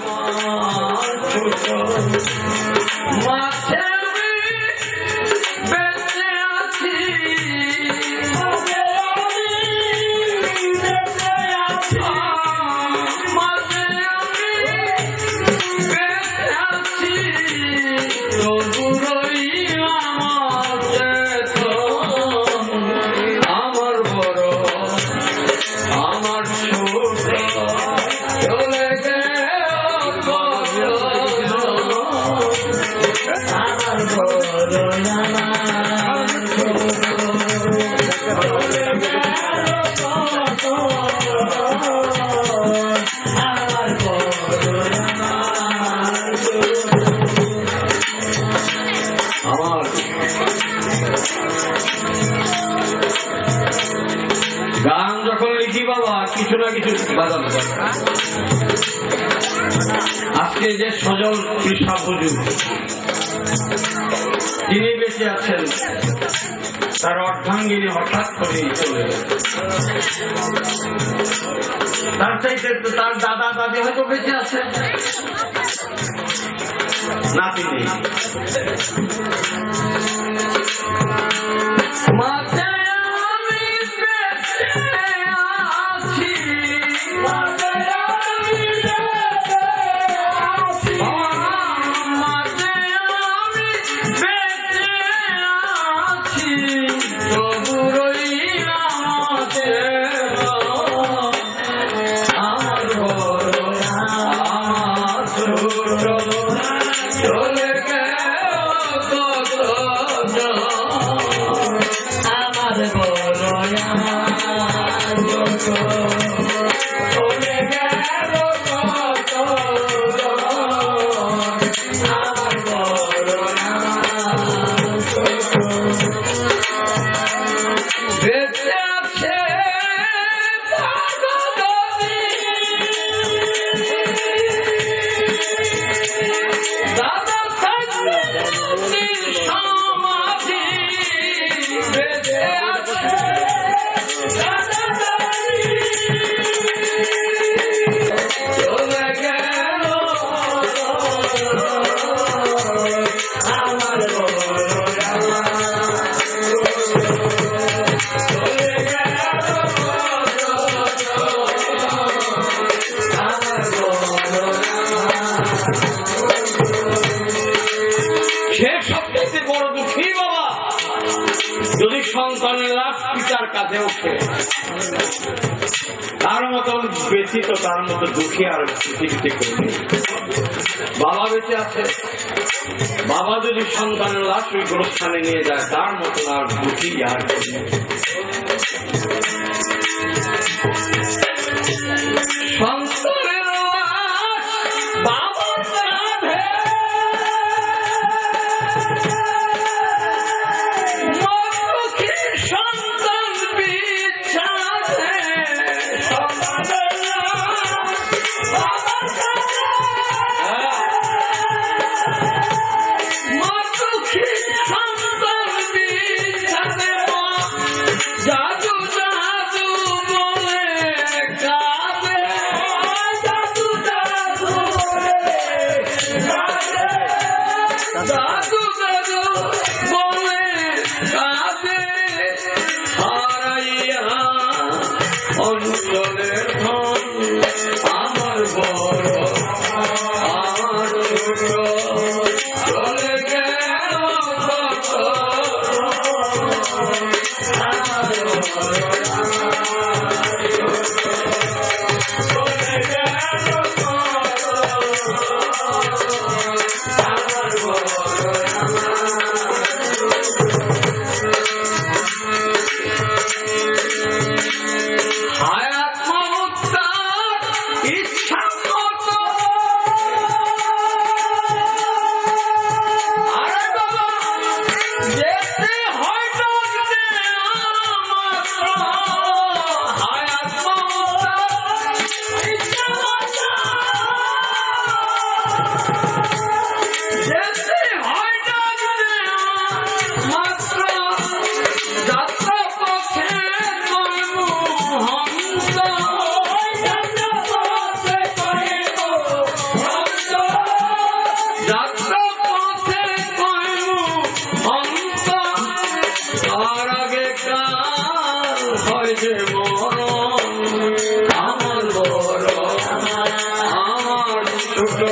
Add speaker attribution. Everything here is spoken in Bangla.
Speaker 1: Mama. আজকে যে সজল কৃষা বুঝুন তিনি বেঁচে আছেন, তার অর্ধাঙ্গিনী হঠাৎ করে চলে তার চাইতে তার দাদা দাদি হয়তো বেঁচে আছেন। নাতি নেই। Oh. কাঁধে উঠে। তার মতো ব্যতীত তার মতো দুঃখী আর পৃথিবীতে করবে বাবা বেঁচে আছে। বাবা যদি সন্তানের লাশ ওই গোরস্থানে নিয়ে যায়, তার মতো আর দুঃখী আর সন্তান It's যে মরণ আমার বড় আমার দুটো